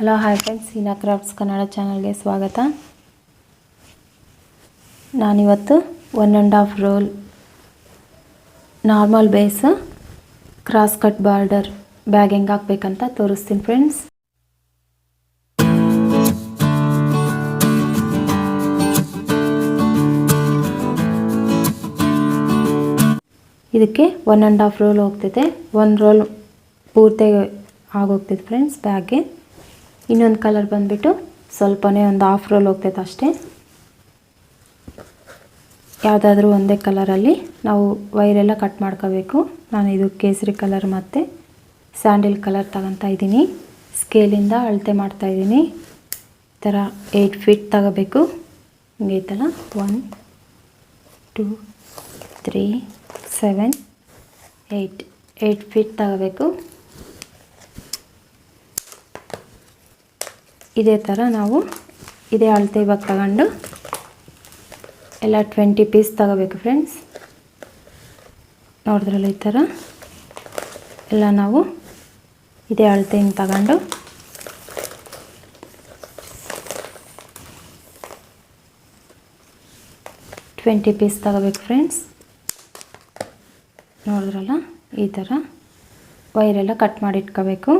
Hello hi friends Seena crafts Kannada ಚಾನಲ್ಗೆ ಸ್ವಾಗತ. ನಾನಿವತ್ತು one and half roll normal base cross cut border bag ಹೆಂಗೆ ಹಾಕ್ಬೇಕಂತ ತೋರಿಸ್ತೀನಿ ಫ್ರೆಂಡ್ಸ್ ಇದಕ್ಕೆ ಒನ್ ಆ್ಯಂಡ್ ಹಾಫ್ ರೋಲ್ ಹೋಗ್ತೈತೆ. ಒನ್ ರೋಲ್ ಪೂರ್ತಿ ಆಗೋಗ್ತೈತೆ ಫ್ರೆಂಡ್ಸ್ ಬ್ಯಾಗ್ಗೆ ಇನ್ನೊಂದು ಕಲರ್ ಬಂದುಬಿಟ್ಟು ಸ್ವಲ್ಪನೇ ಒಂದು ಹಾಫ್ ರೋಲ್ ಹೋಗ್ತೈತೆ ಅಷ್ಟೇ. ಯಾವುದಾದ್ರೂ ಒಂದೇ ಕಲರಲ್ಲಿ ನಾವು ವೈರೆಲ್ಲ ಕಟ್ ಮಾಡ್ಕೋಬೇಕು. ನಾನು ಇದು ಕೇಸರಿ ಕಲರ್ ಮತ್ತು ಸ್ಯಾಂಡಲ್ ಕಲರ್ ತಗೊತಾ ಇದ್ದೀನಿ. ಸ್ಕೇಲಿಂದ ಅಳತೆ ಮಾಡ್ತಾಯಿದ್ದೀನಿ ಈ ಥರ ಏಯ್ಟ್ ಫೀಟ್ ತಗೋಬೇಕು. ಹಿಂಗೈತಲ್ಲ one two three seven eight eight feet ತಗೋಬೇಕು. ಇದೇ ಥರ ನಾವು ಇದೇ ಅಳತೆ ಇವಾಗ ತಗೊಂಡು ಎಲ್ಲ ಟ್ವೆಂಟಿ ಪೀಸ್ ತಗೋಬೇಕು ಫ್ರೆಂಡ್ಸ್ ನೋಡಿದ್ರಲ್ಲ ಈ ಥರ ಎಲ್ಲ ನಾವು ಇದೇ ಅಳತೆ ಹಿಂಗೆ ತಗೊಂಡು ಟ್ವೆಂಟಿ ಪೀಸ್ ತಗೋಬೇಕು ಫ್ರೆಂಡ್ಸ್ ನೋಡಿದ್ರಲ್ಲ ಈ ಥರ ವೈರೆಲ್ಲ ಕಟ್ ಮಾಡಿ ಇಟ್ಕೋಬೇಕು.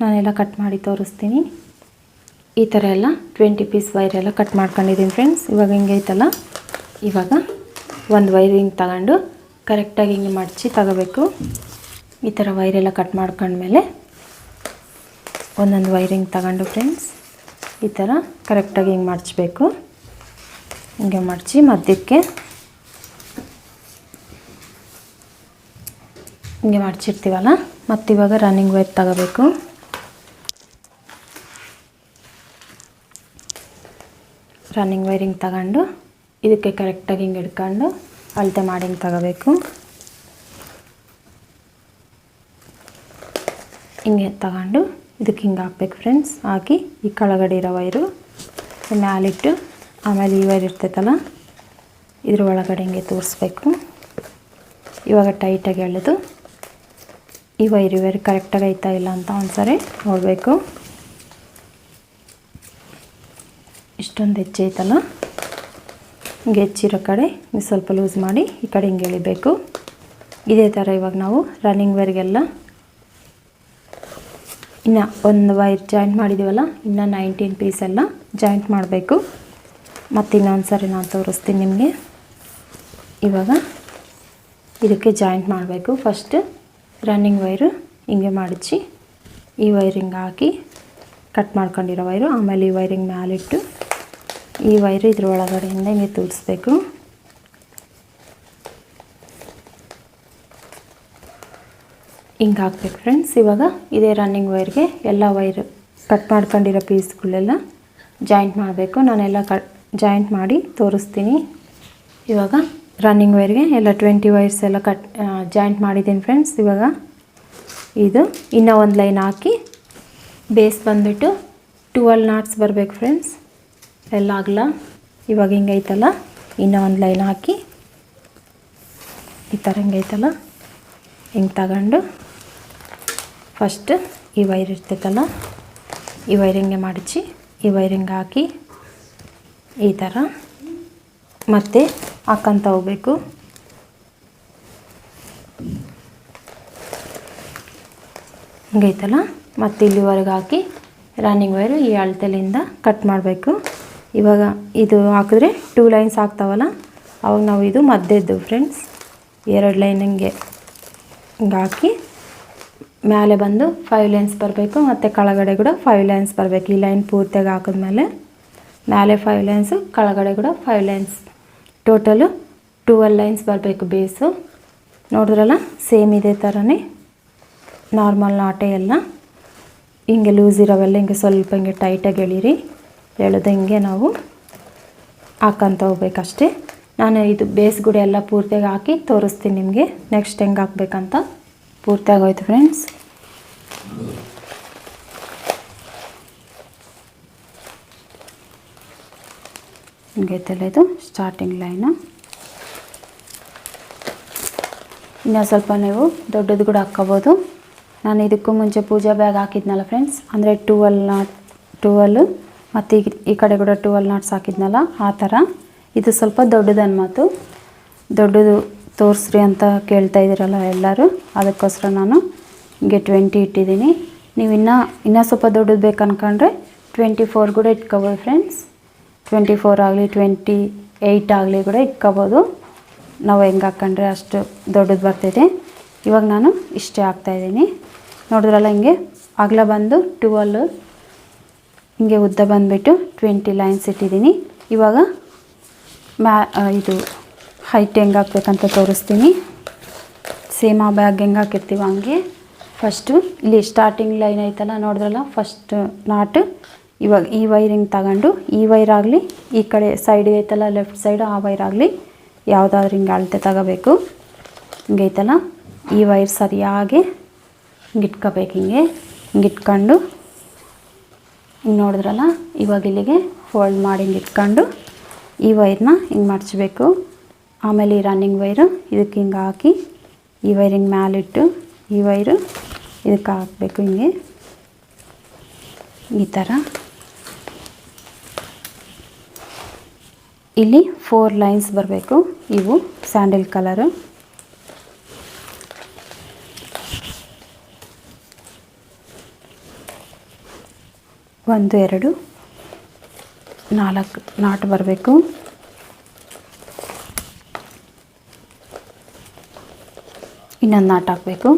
ನಾನೆಲ್ಲ ಕಟ್ ಮಾಡಿ ತೋರಿಸ್ತೀನಿ. ಈ ಥರ ಎಲ್ಲ ಟ್ವೆಂಟಿ ಪೀಸ್ ವೈರೆಲ್ಲ ಕಟ್ ಮಾಡ್ಕೊಂಡಿದ್ದೀನಿ ಫ್ರೆಂಡ್ಸ್ ಇವಾಗ ಹಿಂಗೆ ಐತಲ್ಲ? ಇವಾಗ ಒಂದು ವೈರಿಂಗ್ ತಗೊಂಡು ಕರೆಕ್ಟಾಗಿ ಹಿಂಗೆ ಮಡಚಿ ತಗೋಬೇಕು. ಈ ಥರ ವೈರೆಲ್ಲ ಕಟ್ ಮಾಡ್ಕೊಂಡ್ಮೇಲೆ ಒಂದೊಂದು ವೈರಿಂಗ್ ತಗೊಂಡು ಫ್ರೆಂಡ್ಸ್ ಈ ಥರ ಕರೆಕ್ಟಾಗಿ ಹಿಂಗೆ ಮಡಚಬೇಕು. ಹಿಂಗೆ ಮಡಚಿ ಮಧ್ಯಕ್ಕೆ ಹಿಂಗೆ ಮಡಚಿರ್ತೀವಲ್ಲ? ಮತ್ತಿವಾಗ ರನ್ನಿಂಗ್ ವೈರ್ ತಗೋಬೇಕು. ರನ್ನಿಂಗ್ ವೈರಿಂಗ್ ತಗೊಂಡು, ಇದಕ್ಕೆ ಕರೆಕ್ಟಾಗಿ ಹಿಂಗೆ ಹಿಡ್ಕೊಂಡು ಅಳತೆ ಮಾಡಿ ಹಿಂಗೆ ತಗೋಬೇಕು. ಹಿಂಗೆ ತಗೊಂಡು ಇದಕ್ಕೆ ಹಿಂಗೆ ಹಾಕ್ಬೇಕು ಫ್ರೆಂಡ್ಸ್ ಹಾಕಿ ಈ ಕೆಳಗಡೆ ಇರೋ ವೈರು ಮ್ಯಾಲಿಟ್ಟು ಆಮೇಲೆ ಈ ವೈರ್ ಇರ್ತೈತಲ್ಲ, ಇದ್ರ ಒಳಗಡೆ ಹಿಂಗೆ ತೋರಿಸ್ಬೇಕು. ಇವಾಗ ಟೈಟಾಗಿ ಎಳೆದು ಈ ವೈರ್ ವೈರ್ ಕರೆಕ್ಟಾಗಿ ಐತಾ ಇಲ್ಲ ಅಂತ ಒಂದ್ಸರಿ ನೋಡಬೇಕು. ಇಷ್ಟೊಂದು ಹೆಚ್ಚೈತಲ್ಲ ಹಿಂಗೆ ಹೆಚ್ಚಿರೋ ಕಡೆ ಸ್ವಲ್ಪ ಲೂಸ್ ಮಾಡಿ ಈ ಕಡೆ ಹಿಂಗೆ ಎಳಿಬೇಕು. ಇದೇ ಥರ ಇವಾಗ ನಾವು ರನ್ನಿಂಗ್ ವೇರ್ಗೆಲ್ಲ ಇನ್ನು ಒಂದು ವೈರ್ ಜಾಯಿಂಟ್ ಮಾಡಿದ್ದೀವಲ್ಲ ಇನ್ನು ನೈನ್ಟೀನ್ ಪೀಸ್ ಎಲ್ಲ ಜಾಯಿಂಟ್ ಮಾಡಬೇಕು. ಮತ್ತು ಇನ್ನೊಂದು ಸರಿ ನಾನು ತೋರಿಸ್ತೀನಿ ನಿಮಗೆ. ಇವಾಗ ಇದಕ್ಕೆ ಜಾಯಿಂಟ್ ಮಾಡಬೇಕು. ಫಸ್ಟ್ ರನ್ನಿಂಗ್ ವೈರು ಹಿಂಗೆ ಮಾಡಿಸಿ ಈ ವೈರಿಂಗ್ ಹಾಕಿ ಕಟ್ ಮಾಡ್ಕೊಂಡಿರೋ ವೈರು, ಆಮೇಲೆ ಈ ವೈರಿಂಗ್ ಮ್ಯಾಲಿಟ್ಟು ಈ ವೈರು ಇದ್ರ ಒಳಗಡೆಯಿಂದ ಹಿಂಗೆ ತೂರಿಸ್ಬೇಕು. ಹಿಂಗೆ ಹಾಕ್ಬೇಕು ಫ್ರೆಂಡ್ಸ್ ಇವಾಗ ಇದೇ ರನ್ನಿಂಗ್ ವೈರ್ಗೆ ಎಲ್ಲ ವೈರ್ ಕಟ್ ಮಾಡ್ಕೊಂಡಿರೋ ಪೀಸ್ಗಳೆಲ್ಲ ಜಾಯಿಂಟ್ ಮಾಡಬೇಕು. ನಾನೆಲ್ಲ ಕಟ್ ಜಾಯಿಂಟ್ ಮಾಡಿ ತೋರಿಸ್ತೀನಿ. ಇವಾಗ ರನ್ನಿಂಗ್ ವೈರ್ಗೆ ಎಲ್ಲ ಟ್ವೆಂಟಿ ವೈರ್ಸ್ ಎಲ್ಲ ಕಟ್ ಜಾಯಿಂಟ್ ಮಾಡಿದ್ದೀನಿ ಫ್ರೆಂಡ್ಸ್ ಇವಾಗ ಇದು ಇನ್ನೂ ಒಂದು ಲೈನ್ ಹಾಕಿ ಬೇಸ್ ಬಂದುಬಿಟ್ಟು ಟುವೆಲ್ ನಾಟ್ಸ್ ಬರಬೇಕು ಫ್ರೆಂಡ್ಸ್ ಎಲ್ಲ ಆಗಲ್ಲ ಇವಾಗ ಹಿಂಗೈತಲ್ಲ ಇನ್ನೂ ಒಂದು ಲೈನ್ ಹಾಕಿ. ಈ ಥರ ಹಿಂಗೈತಲ್ಲ ಹಿಂಗೆ ತಗೊಂಡು? ಫಸ್ಟ್ ಈ ವೈರ್ ಇರ್ತೈತಲ್ಲ? ಈ ವೈರಿಂಗೆ ಮಾಡಿಸಿ ಈ ವೈರಿಂಗ್ ಹಾಕಿ? ಈ ಥರ ಮತ್ತೆ ಹಾಕ್ಕಂತ ಹೋಗ್ಬೇಕು. ಹಿಂಗೈತಲ್ಲ ಮತ್ತು ಇಲ್ಲಿವರೆಗೆ ಹಾಕಿ ರನ್ನಿಂಗ್ ವೈರು ಈ ಅಳತೆಲಿಂದ ಕಟ್ ಮಾಡಬೇಕು. ಇವಾಗ ಇದು ಹಾಕಿದ್ರೆ ಟೂ ಲೈನ್ಸ್ ಆಗ್ತಾವಲ್ಲ? ಅವಾಗ ನಾವು ಇದು ಮಧ್ಯದ್ದು ಫ್ರೆಂಡ್ಸ್ ಎರಡು ಲೈನ್ ಹಿಂಗೆ ಹಿಂಗೆ ಹಾಕಿ ಮೇಲೆ ಬಂದು ಫೈವ್ ಲೈನ್ಸ್ ಬರಬೇಕು ಮತ್ತು ಕೆಳಗಡೆ ಕೂಡ ಫೈವ್ ಲೈನ್ಸ್ ಬರಬೇಕು. ಈ ಲೈನ್ ಪೂರ್ತಿಯಾಗಿ ಹಾಕಿದ್ಮೇಲೆ ಮೇಲೆ ಫೈವ್ ಲೈನ್ಸು ಕೆಳಗಡೆ ಕೂಡ five lines total twelve lines ಬರಬೇಕು ಬೇಸು ನೋಡಿದ್ರಲ್ಲ? ಸೇಮ್ ಇದೇ ಥರನೇ ನಾರ್ಮಲ್ ನಾಟೆ ಎಲ್ಲ. ಹಿಂಗೆ ಲೂಸ್ ಇರೋವೆಲ್ಲ ಹಿಂಗೆ ಸ್ವಲ್ಪ ಹಿಂಗೆ ಟೈಟಾಗಿ ಎಳೀರಿ. ಎಳೆದಂಗೆ ನಾವು ಹಾಕಂತ ಹೋಗ್ಬೇಕಷ್ಟೇ. ನಾನು ಇದು ಬೇಸ್ ಗುಡಿ ಎಲ್ಲ ಪೂರ್ತಿಯಾಗಿ ಹಾಕಿ ತೋರಿಸ್ತೀನಿ ನಿಮಗೆ. ನೆಕ್ಸ್ಟ್ ಹೆಂಗೆ ಹಾಕ್ಬೇಕಂತ. ಪೂರ್ತಿಯಾಗಿ ಹೋಯ್ತು ಫ್ರೆಂಡ್ಸ್ ಹಿಂಗೆ ಇದು ಸ್ಟಾರ್ಟಿಂಗ್ ಲೈನು ಇನ್ನೂ ಸ್ವಲ್ಪ ನೀವು ದೊಡ್ಡದು ಕೂಡ ಹಾಕ್ಕೋಬೋದು. ನಾನು ಇದಕ್ಕೂ ಮುಂಚೆ ಪೂಜಾ ಬ್ಯಾಗ್ ಹಾಕಿದ್ನಲ್ಲ ಫ್ರೆಂಡ್ಸ್ ಅಂದರೆ ಟುವೆಲ್ ನಾಟ್ ಟುವೆಲ್ ಮತ್ತು ಈ ಕಡೆ ಕೂಡ ಟುವೆಲ್ ನಾಟ್ಸ್ ಹಾಕಿದ್ನಲ್ಲ, ಆ ಥರ ಇದು ಸ್ವಲ್ಪ ದೊಡ್ಡದನ್ನ ಮಾತು ದೊಡ್ಡದು ತೋರಿಸ್ರಿ ಅಂತ ಕೇಳ್ತಾ ಇದ್ದೀರಲ್ಲ ಎಲ್ಲರೂ. ಅದಕ್ಕೋಸ್ಕರ ನಾನು ಹಿಂಗೆ ಟ್ವೆಂಟಿ ಇಟ್ಟಿದ್ದೀನಿ. ನೀವು ಇನ್ನೂ ಇನ್ನೂ ಸ್ವಲ್ಪ ದೊಡ್ಡದು ಬೇಕು ಅನ್ಕೊಂಡ್ರೆ ಟ್ವೆಂಟಿ ಫೋರ್ ಕೂಡ ಇಟ್ಕೋಬೋದು ಫ್ರೆಂಡ್ಸ್ ಟ್ವೆಂಟಿ ಫೋರ್ ಆಗಲಿ ಟ್ವೆಂಟಿ ಏಯ್ಟ್ ಆಗಲಿ ಕೂಡ ಇಟ್ಕೋಬೋದು. ನಾವು ಹೆಂಗೆ ಹಾಕ್ಕೊಂಡ್ರೆ ಅಷ್ಟು ದೊಡ್ಡದು ಬರ್ತಿದೆ ಇವಾಗ ನಾನು ಇಷ್ಟೇ ಹಾಕ್ತಾಯಿದ್ದೀನಿ ನೋಡಿದ್ರಲ್ಲ ಹಿಂಗೆ? ಅಗಲ ಬಂದು ಟುವೆಲ್ ಹಿಂಗೆ ಉದ್ದ ಬಂದುಬಿಟ್ಟು ಟ್ವೆಂಟಿ ಲೈನ್ಸ್ ಇಟ್ಟಿದ್ದೀನಿ. ಇವಾಗ ಮ್ಯಾ ಇದು ಹೈಟ್ ಹೆಂಗೆ ಹಾಕ್ಬೇಕಂತ ತೋರಿಸ್ತೀನಿ. ಸೇಮ್ ಆ ಬ್ಯಾಗ್ ಹೆಂಗೆ ಹಾಕಿರ್ತೀವ ಹಂಗೆ? ಫಸ್ಟು ಇಲ್ಲಿ ಸ್ಟಾರ್ಟಿಂಗ್ ಲೈನ್ ಐತಲ್ಲ, ನೋಡಿದ್ರಲ್ಲ? ಫಸ್ಟ್ ನಾಟ್ ಇವಾಗ ಈ ವೈರಿಂಗ್ ತಗೊಂಡು, ಈ ವೈರ್ ಆಗಲಿ, ಈ ಕಡೆ ಸೈಡ್ ಐತಲ್ಲ ಲೆಫ್ಟ್ ಸೈಡ್ ಆ ವೈರ್ ಆಗಲಿ, ಯಾವುದಾದ್ರೂ ಹಿಂಗೆ ಅಳತೆ ತಗೋಬೇಕು. ಹಿಂಗೈತಲ್ಲ? ಈ ವೈರ್ ಸರಿಯಾಗಿ ಹಿಂಗೆ ಇಟ್ಕೋಬೇಕು ಹಿಂಗೆ ಹಿಂಗೆ ಇಟ್ಕೊಂಡು ಹಿಂಗೆ ನೋಡಿದ್ರಲ್ಲ, ಇವಾಗ ಇಲ್ಲಿಗೆ ಫೋಲ್ಡ್ ಮಾಡಿ ಹಿಂಗೆ ಇಟ್ಕೊಂಡು ಈ ವೈರ್ನ ಹಿಂಗೆ ಮಡಚಬೇಕು ಆಮೇಲೆ ಈ ರನ್ನಿಂಗ್ ವೈರು ಇದಕ್ಕೆ ಹಿಂಗೆ ಹಾಕಿ, ಈ ವೈರ್ ಹಿಂಗೆ ಮ್ಯಾಲಿಟ್ಟು ಈ ವೈರು ಇದಕ್ಕೆ ಹಾಕಬೇಕು ಹಿಂಗೆ. ಈ ಥರ ಇಲ್ಲಿ ಫೋರ್ ಲೈನ್ಸ್ ಬರಬೇಕು, ಇವು ಸ್ಯಾಂಡಲ್ ಕಲರು ಒಂದು, ಎರಡು, ನಾಲ್ಕು, ನಾಟ್ ಬರಬೇಕು. ಇನ್ನೊಂದು ನಾಟ್ ಹಾಕಬೇಕು.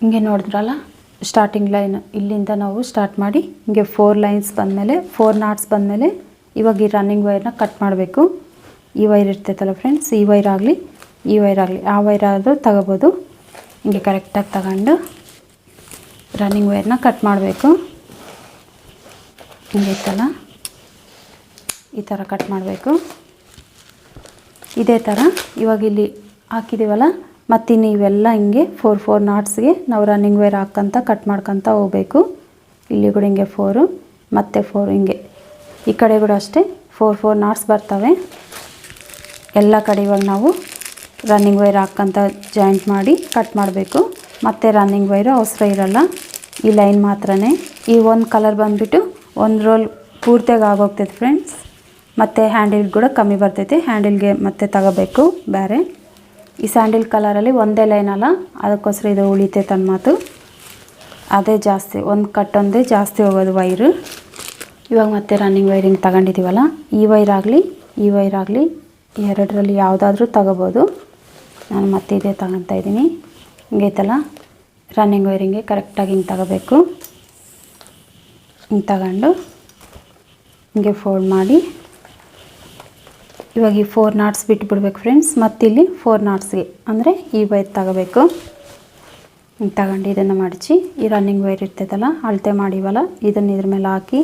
ಹಿಂಗೆ ನೋಡಿದ್ರಲ್ಲ ಸ್ಟಾರ್ಟಿಂಗ್ ಲೈನ್ ಇಲ್ಲಿಂದ ನಾವು ಸ್ಟಾರ್ಟ್ ಮಾಡಿ, ಹಿಂಗೆ ಫೋರ್ ಲೈನ್ಸ್ ಬಂದಮೇಲೆ ಫೋರ್ ನಾಟ್ಸ್ ಬಂದಮೇಲೆ ಇವಾಗ ಈ ರನ್ನಿಂಗ್ ವೈರ್ನ ಕಟ್ ಮಾಡಬೇಕು. ಈ ವೈರ್ ಇರ್ತೈತಲ್ಲ ಫ್ರೆಂಡ್ಸ್ ಈ ವೈರ್ ಆಗಲಿ. ಈ ವೈರ್ ಆಗಲಿ ಆ ವೈರ್ ಆದರೂ ತಗೋಬೋದು. ಹಿಂಗೆ ಕರೆಕ್ಟಾಗಿ ತಗೊಂಡು ರನ್ನಿಂಗ್ ವೈರ್ನ ಕಟ್ ಮಾಡಬೇಕು. ಹಿಂಗೆ ಇತ್ತಲ್ಲ? ಈ ಥರ ಕಟ್ ಮಾಡಬೇಕು. ಇದೇ ಥರ ಇವಾಗ ಇಲ್ಲಿ ಹಾಕಿದ್ದೀವಲ್ಲ ಮತ್ತಿನ್ನು ಇವೆಲ್ಲ ಹಿಂಗೆ ಫೋರ್ ಫೋರ್ ನಾಟ್ಸ್ಗೆ ನಾವು ರನ್ನಿಂಗ್ ವೇರ್ ಹಾಕ್ಕಂತ ಕಟ್ ಮಾಡ್ಕೊತ ಹೋಗಬೇಕು. ಇಲ್ಲಿ ಕೂಡ ಹಿಂಗೆ ಫೋರು ಮತ್ತೆ ಫೋರ್ ಹಿಂಗೆ. ಈ ಕಡೆ ಕೂಡ ಅಷ್ಟೇ ಫೋರ್ ಫೋರ್ ನಾಟ್ಸ್ ಬರ್ತವೆ. ಎಲ್ಲ ಕಡೆ ಇವಾಗ ನಾವು ರನ್ನಿಂಗ್ ವೈರ್ ಹಾಕ್ಕಂತ ಜಾಯಿಂಟ್ ಮಾಡಿ ಕಟ್ ಮಾಡಬೇಕು. ಮತ್ತು ರನ್ನಿಂಗ್ ವೈರು ಅವಸರ ಇರಲ್ಲ. ಈ ಲೈನ್ ಮಾತ್ರನೇ. ಈ ಒಂದು ಕಲರ್ ಬಂದುಬಿಟ್ಟು ಒಂದು ರೋಲ್ ಪೂರ್ತಿಯಾಗಿ ಆಗೋಗ್ತೈತೆ ಫ್ರೆಂಡ್ಸ್ ಮತ್ತು ಹ್ಯಾಂಡಲ್ ಕೂಡ ಕಮ್ಮಿ ಬರ್ತೈತೆ. ಹ್ಯಾಂಡಿಲ್ಗೆ ಮತ್ತೆ ತಗೋಬೇಕು ಬೇರೆ. ಈ ಸ್ಯಾಂಡಲ್ ಕಲರಲ್ಲಿ ಒಂದೇ ಲೈನ್ ಅಲ್ಲ. ಅದಕ್ಕೋಸ್ಕರ ಇದು ಉಳಿತೆ ತನ್ನ ಮಾತು ಅದೇ ಜಾಸ್ತಿ. ಒಂದು ಕಟ್ ಒಂದೇ ಜಾಸ್ತಿ ಹೋಗೋದು ವೈರು ಇವಾಗ ಮತ್ತೆ ರನ್ನಿಂಗ್ ವೈರಿಂಗ್ ತಗೊಂಡಿದ್ದೀವಲ್ಲ ಈ ವೈರಾಗಲಿ ಈ ವೈರಾಗಲಿ ಎರಡರಲ್ಲಿ ಯಾವುದಾದ್ರೂ ತಗೋಬೋದು. ನಾನು ಮತ್ತೆ ಇದೇ ತಗೊತಾ ಇದ್ದೀನಿ. ಹಿಂಗೈತಲ್ಲ? ರನ್ನಿಂಗ್ ವೈರಿಂಗ್ಗೆ ಕರೆಕ್ಟಾಗಿ ಹಿಂಗೆ ತಗೋಬೇಕು. ಹಿಂಗೆ ತಗೊಂಡು ಹಿಂಗೆ ಫೋಲ್ಡ್ ಮಾಡಿ. ಇವಾಗ ಈ ಫೋರ್ ನಾಟ್ಸ್ ಬಿಟ್ಬಿಡ್ಬೇಕು ಫ್ರೆಂಡ್ಸ್ ಮತ್ತಿಲ್ಲಿ ಫೋರ್ ನಾಟ್ಸ್ಗೆ ಅಂದರೆ ಈ ವೈರ್ ತಗೋಬೇಕು. ಹಿಂಗೆ ತಗೊಂಡು ಇದನ್ನು ಮಡಚಿ ಈ ರನ್ನಿಂಗ್ ವೈರ್ ಇರ್ತೈತಲ್ಲ, ಅಳತೆ ಮಾಡಿವಲ್ಲ, ಇದನ್ನು ಇದ್ರ ಮೇಲೆ ಹಾಕಿ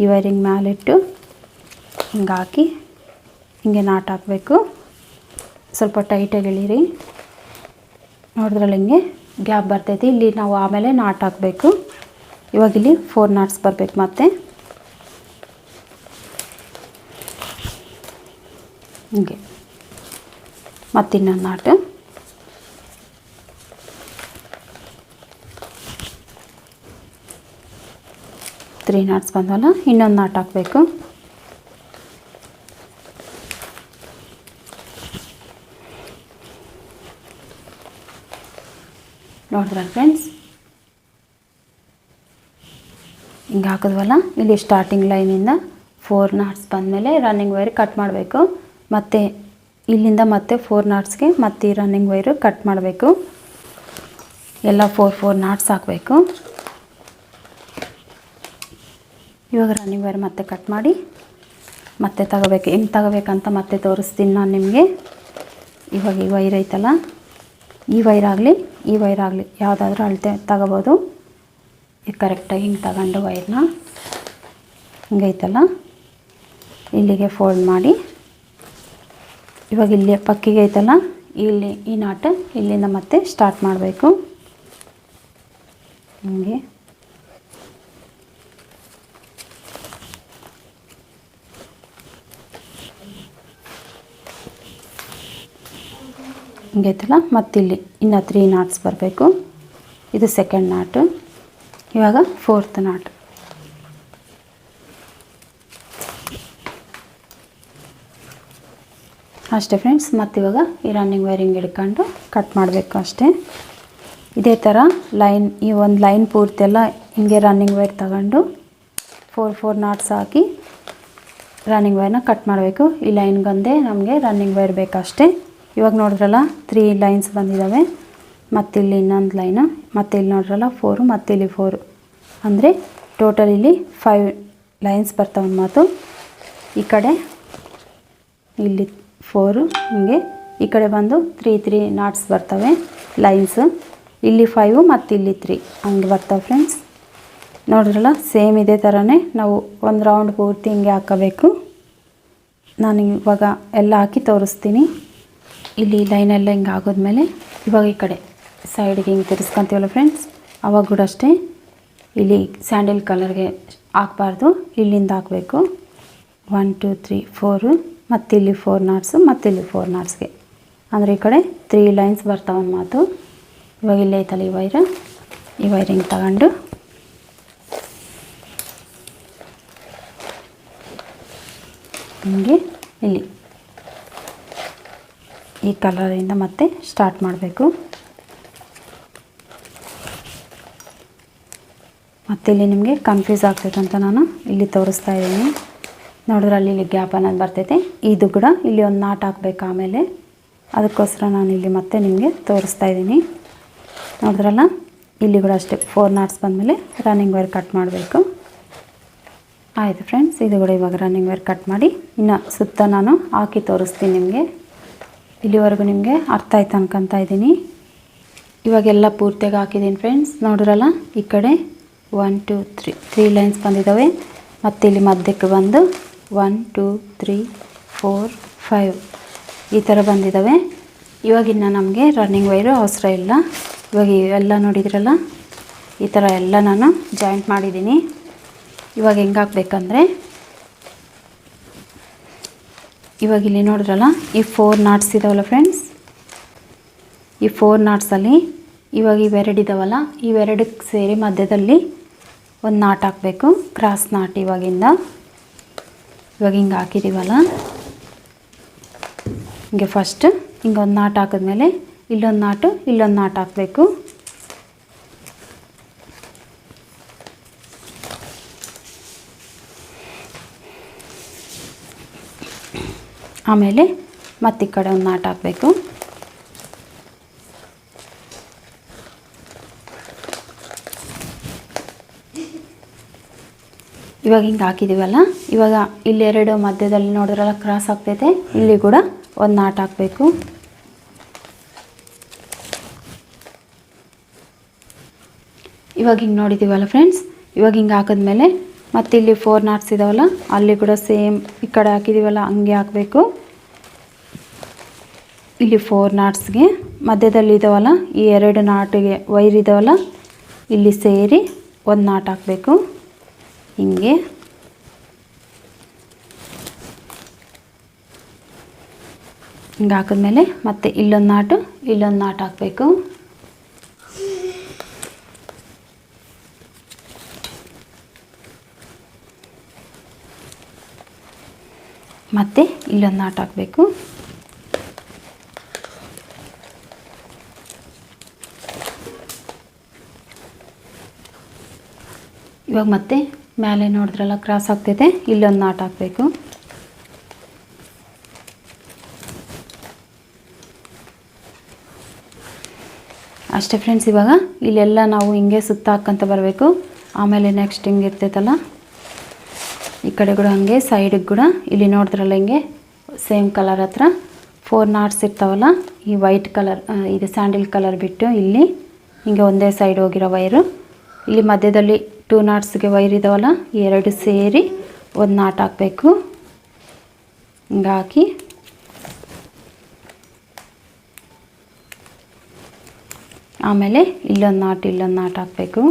ಈ ವೈರಿಂಗ್ ಮ್ಯಾಲಿಟ್ಟು ಹಿಂಗೆ ಹಾಕಿ ಹಿಂಗೆ ನಾಟ್ ಹಾಕಬೇಕು. ಸ್ವಲ್ಪ ಟೈಟಾಗಿ ಎಳೀರಿ. ನೋಡಿದ್ರಲ್ಲಿ ಹಿಂಗೆ ಗ್ಯಾಪ್ ಬರ್ತೈತಿ. ಇಲ್ಲಿ ನಾವು ಆಮೇಲೆ ನಾಟ್ ಹಾಕಬೇಕು. ಇವಾಗ ಇಲ್ಲಿ ಫೋರ್ ನಾಟ್ಸ್ ಬರಬೇಕು ಮತ್ತೆ. ಹಿಂಗೆ. ಮತ್ತಿನ್ನೊಂದು ನಾಟ್ ತ್ರೀ ನಾಟ್ಸ್ ಬಂದವಲ್ಲ, ಇನ್ನೊಂದು ನಾಟ್ ಹಾಕಬೇಕು. ನೋಡಿದ್ರ ಫ್ರೆಂಡ್ಸ್ ಹಿಂಗೆ ಹಾಕಿದ್ವಲ್ಲ? ಇಲ್ಲಿ ಸ್ಟಾರ್ಟಿಂಗ್ ಲೈನಿಂದ ಫೋರ್ ನಾಟ್ಸ್ ಬಂದಮೇಲೆ ರನ್ನಿಂಗ್ ವೈರ್ ಕಟ್ ಮಾಡಬೇಕು. ಮತ್ತು ಇಲ್ಲಿಂದ ಮತ್ತೆ ಫೋರ್ ನಾಟ್ಸ್ಗೆ ಮತ್ತೆ ಈ ರನ್ನಿಂಗ್ ವೈರು ಕಟ್ ಮಾಡಬೇಕು. ಎಲ್ಲ ಫೋರ್ ಫೋರ್ ನಾಟ್ಸ್ ಹಾಕಬೇಕು. ಇವಾಗ ರನ್ನಿಂಗ್ ವೈರ್ ಮತ್ತೆ ಕಟ್ ಮಾಡಿ ಮತ್ತೆ ತಗೋಬೇಕು. ಹೆಂಗೆ ತಗೋಬೇಕಂತ ಮತ್ತೆ ತೋರಿಸ್ತೀನಿ ನಾನು ನಿಮಗೆ. ಇವಾಗ ಈ ವೈರ್ ಐತಲ್ಲ? ಈ ವೈರ್ ಆಗಲಿ, ಈ ವೈರ್ ಆಗಲಿ ಯಾವುದಾದ್ರೂ ಅಳತೆ ತಗೋಬೋದು. ಈಗ ಕರೆಕ್ಟಾಗಿ ಹಿಂಗೆ ತಗೊಂಡು ವೈರ್ನ ಹಿಂಗೈತಲ್ಲ ಇಲ್ಲಿಗೆ ಫೋಲ್ಡ್ ಮಾಡಿ. ಇವಾಗ ಇಲ್ಲಿ ಪಕ್ಕಿಗೆ ಐತಲ್ಲ? ಇಲ್ಲಿ ಈ ನಾಟ ಇಲ್ಲಿಂದ ಮತ್ತೆ ಸ್ಟಾರ್ಟ್ ಮಾಡಬೇಕು. ಹಿಂಗೆ. ಹಿಂಗೈತಲ್ಲ, ಮತ್ತಿಲ್ಲಿ ಇನ್ನು ತ್ರೀ ನಾಟ್ಸ್ ಬರಬೇಕು. ಇದು ಸೆಕೆಂಡ್ ನಾಟು ಇವಾಗ ಫೋರ್ತ್ ನಾಟ್ ಅಷ್ಟೇ ಫ್ರೆಂಡ್ಸ್ ಮತ್ತಿವಾಗ ಈ ರನ್ನಿಂಗ್ ವೈರಿಂಗ್ ಹಿಡ್ಕೊಂಡು ಕಟ್ ಮಾಡಬೇಕು ಅಷ್ಟೇ. ಇದೇ ಥರ ಲೈನ್ ಈ ಒಂದು ಲೈನ್ ಪೂರ್ತಿ ಎಲ್ಲ ಹಿಂಗೆ ರನ್ನಿಂಗ್ ವೈರ್ ತಗೊಂಡು ಫೋರ್ ಫೋರ್ ನಾಟ್ಸ್ ಹಾಕಿ ರನ್ನಿಂಗ್ ವೈರ್ನ ಕಟ್ ಮಾಡಬೇಕು. ಈ ಲೈನ್ಗೊಂದೇ ನಮಗೆ ರನ್ನಿಂಗ್ ವೈರ್ ಬೇಕಷ್ಟೇ. ಇವಾಗ ನೋಡಿದ್ರಲ್ಲ ತ್ರೀ ಲೈನ್ಸ್ ಬಂದಿದ್ದಾವೆ ಮತ್ತಿಲ್ಲಿ ಇನ್ನೊಂದು ಲೈನು ಮತ್ತೆ ಇಲ್ಲಿ ನೋಡ್ರಲ್ಲ ಫೋರು ಮತ್ತಿಲ್ಲಿ ಫೋರು ಅಂದರೆ ಟೋಟಲ್ ಇಲ್ಲಿ ಫೈವ್ ಲೈನ್ಸ್ ಬರ್ತಾವೆ ಮಾತು. ಈ ಕಡೆ ಇಲ್ಲಿ ಫೋರು ಹಿಂಗೆ ಈ ಕಡೆ ಬಂದು ತ್ರೀ ತ್ರೀ ನಾಟ್ಸ್ ಬರ್ತವೆ ಲೈನ್ಸು ಇಲ್ಲಿ ಫೈವು ಮತ್ತು ಇಲ್ಲಿ ತ್ರೀ ಹಂಗೆ ಬರ್ತವೆ ಫ್ರೆಂಡ್ಸ್ ನೋಡಿದ್ರಲ್ಲ ಸೇಮ್ ಇದೇ ಥರನೇ ನಾವು ಒಂದು ರೌಂಡ್ ಪೂರ್ತಿ ಹಿಂಗೆ ಹಾಕಬೇಕು. ನಾನು ಇವಾಗ ಎಲ್ಲ ಹಾಕಿ ತೋರಿಸ್ತೀನಿ. ಇಲ್ಲಿ ಲೈನೆಲ್ಲ ಹಿಂಗೆ ಆಗೋದ್ಮೇಲೆ ಇವಾಗ ಈ ಕಡೆ ಸೈಡ್ಗೆ ಹಿಂಗೆ ತಿರ್ಸ್ಕೊತೀವಲ್ಲ ಫ್ರೆಂಡ್ಸ್ ಅವಾಗ ಕೂಡ ಅಷ್ಟೇ ಇಲ್ಲಿ ಸ್ಯಾಂಡಲ್ ಕಲರ್ಗೆ ಹಾಕ್ಬಾರ್ದು. ಇಲ್ಲಿಂದ ಹಾಕಬೇಕು. ಒನ್ ಟು ತ್ರೀ ಫೋರು ಮತ್ತಿಲ್ಲಿ ಫೋರ್ ನಾಟ್ಸು ಮತ್ತಿಲ್ಲಿ ಫೋರ್ ನಾಟ್ಸ್ಗೆ ಅಂದರೆ ಈ ಕಡೆ ತ್ರೀ ಲೈನ್ಸ್ ಬರ್ತಾವೆ ಮಾತು ಇವಾಗ ಇಲ್ಲೇ ಐತಲ್ಲ ಈ ವೈರ ಈ ವೈರಿಂಗ್ ತಗೊಂಡು. ಹಿಂಗೆ ಇಲ್ಲಿ. ಈ ಕಲರಿಂದ ಮತ್ತೆ ಸ್ಟಾರ್ಟ್ ಮಾಡಬೇಕು. ಮತ್ತೆ ಇಲ್ಲಿ ನಿಮಗೆ ಕನ್ಫ್ಯೂಸ್ ಆಗ್ತೈತಂತ ನಾನು ಇಲ್ಲಿ ತೋರಿಸ್ತಾ ಇದ್ದೀನಿ. ನೋಡಿದ್ರೆ ಅಲ್ಲಿ ಇಲ್ಲಿ ಗ್ಯಾಪ್ ಅನ್ನೋದು ಬರ್ತೈತೆ. ಇದು ಕೂಡ ಇಲ್ಲಿ ಒಂದು ನಾಟ್ ಹಾಕ್ಬೇಕು ಆಮೇಲೆ. ಅದಕ್ಕೋಸ್ಕರ ನಾನು ಇಲ್ಲಿ ಮತ್ತೆ ನಿಮಗೆ ತೋರಿಸ್ತಾ ಇದ್ದೀನಿ. ನೋಡಿದ್ರಲ್ಲ? ಇಲ್ಲಿ ಕೂಡ ಅಷ್ಟೇ ಫೋರ್ ನಾಟ್ಸ್ ಬಂದಮೇಲೆ ರನ್ನಿಂಗ್ ವೈರ್ ಕಟ್ ಮಾಡಬೇಕು. ಆಯಿತು ಫ್ರೆಂಡ್ಸ್ ಇದು ಕೂಡ ಇವಾಗ ರನ್ನಿಂಗ್ ವೈರ್ ಕಟ್ ಮಾಡಿ ಇನ್ನು ಸುತ್ತ ನಾನು ಹಾಕಿ ತೋರಿಸ್ತೀನಿ ನಿಮಗೆ. ಇಲ್ಲಿವರೆಗೂ ನಿಮಗೆ ಅರ್ಥ ಆಯ್ತು ಅನ್ಕೊತಾ ಇದ್ದೀನಿ. ಇವಾಗೆಲ್ಲ ಪೂರ್ತಿಯಾಗಿ ಹಾಕಿದ್ದೀನಿ ಫ್ರೆಂಡ್ಸ್ ನೋಡಿರಲ್ಲ, ಈ ಕಡೆ one two three three lines ಬಂದಿದ್ದಾವೆ ಮತ್ತು ಇಲ್ಲಿ ಮಧ್ಯಕ್ಕೆ ಬಂದು one two three four five ಈ ಥರ ಬಂದಿದ್ದಾವೆ ಇವಾಗಿನ್ನು ನಮಗೆ ರನ್ನಿಂಗ್ ವೈರು ಅವಸರ ಇಲ್ಲ. ಇವಾಗ ಎಲ್ಲ ನೋಡಿದ್ರಲ್ಲ, ಈ ಥರ ಎಲ್ಲ ನಾನು ಜಾಯಿಂಟ್ ಮಾಡಿದ್ದೀನಿ. ಇವಾಗ ಹೆಂಗೆ ಹಾಕ್ಬೇಕಂದ್ರೆ ಇವಾಗ ಇಲ್ಲಿ ನೋಡಿದ್ರಲ್ಲ? ಈ ಫೋರ್ ನಾಟ್ಸ್ ಇದಾವಲ್ಲ ಫ್ರೆಂಡ್ಸ್ ಈ ಫೋರ್ ನಾಟ್ಸಲ್ಲಿ ಇವಾಗ ಇವೆರಡು ಇದಾವಲ್ಲ? ಇವೆರಡಕ್ಕೆ ಸೇರಿ ಮಧ್ಯದಲ್ಲಿ ಒಂದು ನಾಟ್ ಹಾಕಬೇಕು. ಕ್ರಾಸ್ ನಾಟ್ ಇವಾಗಿಂದ. ಇವಾಗ ಹಿಂಗೆ ಹಾಕಿದ್ದೀವಲ್ಲ ಹಿಂಗೆ ಫಸ್ಟ್ ಹಿಂಗೆ ಒಂದು ನಾಟ್ ಹಾಕಿದ್ಮೇಲೆ ಇಲ್ಲೊಂದು ನಾಟು ಇಲ್ಲೊಂದು ನಾಟ್ ಹಾಕಬೇಕು. ಆಮೇಲೆ ಮತ್ತೆ ಈ ಕಡೆ ಒಂದು ನಾಟ್ ಹಾಕಬೇಕು. ಇವಾಗ ಹಿಂಗೆ ಹಾಕಿದ್ದೀವಲ್ಲ ಇವಾಗ ಇಲ್ಲಿ ಎರಡು ಮಧ್ಯದಲ್ಲಿ ನೋಡಿದ್ರಲ್ಲ ಕ್ರಾಸ್ ಆಗ್ತೈತೆ, ಇಲ್ಲಿ ಕೂಡ ಒಂದು ನಾಟ್ ಹಾಕಬೇಕು. ಇವಾಗ ಹಿಂಗೆ ನೋಡಿದ್ದೀವಲ್ಲ ಫ್ರೆಂಡ್ಸ್ ಇವಾಗ ಹಿಂಗೆ ಹಾಕಿದ್ಮೇಲೆ ಮತ್ತೆ ಇಲ್ಲಿ ಫೋರ್ ನಾಟ್ಸ್ ಇದಾವಲ್ಲ, ಅಲ್ಲಿ ಕೂಡ ಸೇಮ್ ಈ ಕಡೆ ಹಾಕಿದ್ದೀವಲ್ಲ ಹಂಗೆ ಹಾಕಬೇಕು. ಇಲ್ಲಿ ಫೋರ್ ನಾಟ್ಸ್ಗೆ ಮಧ್ಯದಲ್ಲಿ ಇದಾವಲ್ಲ, ಈ ಎರಡು ನಾಟಿಗೆ ವೈರ್ ಇದಾವಲ್ಲ, ಇಲ್ಲಿ ಸೇರಿ ಒಂದು ನಾಟ್ ಹಾಕಬೇಕು. ಹಿಂಗೆ. ಹಿಂಗೆ ಹಾಕಿದ್ಮೇಲೆ ಮತ್ತೆ ಇಲ್ಲೊಂದು ನಾಟು ಇಲ್ಲೊಂದು ನಾಟ್ ಹಾಕಬೇಕು. ಮತ್ತೆ ಇಲ್ಲೊಂದು ನಾಟ್ ಹಾಕಬೇಕು. ಇವಾಗ ಮತ್ತೆ ಮೇಲೆ ನೋಡಿದ್ರಲ್ಲ ಕ್ರಾಸ್ ಆಗ್ತೈತೆ. ಇಲ್ಲೊಂದು ನಾಟ್ ಹಾಕಬೇಕು. ಅಷ್ಟೇ ಫ್ರೆಂಡ್ಸ್ ಇವಾಗ ಇಲ್ಲೆಲ್ಲ ನಾವು ಹಿಂಗೆ ಸುತ್ತ ಹಾಕ್ಕಂತ ಬರಬೇಕು. ಆಮೇಲೆ ನೆಕ್ಸ್ಟ್ ಹಿಂಗೆ ಇರ್ತೈತಲ್ಲ, ಈ ಕಡೆ ಕೂಡ ಹಾಗೆ ಸೈಡಿಗೆ ಕೂಡ. ಇಲ್ಲಿ ನೋಡಿದ್ರಲ್ಲ ಹಿಂಗೆ ಸೇಮ್ ಕಲರ್ ಹತ್ರ. ಫೋರ್ ನಾಟ್ಸ್ ಇರ್ತಾವಲ್ಲ, ಈ ವೈಟ್ ಕಲರ್ ಇದು ಸ್ಯಾಂಡಲ್ ಕಲರ್ ಬಿಟ್ಟು ಇಲ್ಲಿ ಹಿಂಗೆ ಒಂದೇ ಸೈಡ್ ಹೋಗಿರೋ ವೈರು ಇಲ್ಲಿ ಮಧ್ಯದಲ್ಲಿ ಟೂ ನಾಟ್ಸ್ಗೆ ವೈರ್ ಇದಾವಲ್ಲ ಎರಡು ಸೇರಿ ಒಂದು ನಾಟ್ ಹಾಕಬೇಕು. ಹಿಂಗೆ ಹಾಕಿ ಆಮೇಲೆ ಇಲ್ಲೊಂದು ನಾಟ್ ಇಲ್ಲೊಂದು ನಾಟ್ ಹಾಕಬೇಕು.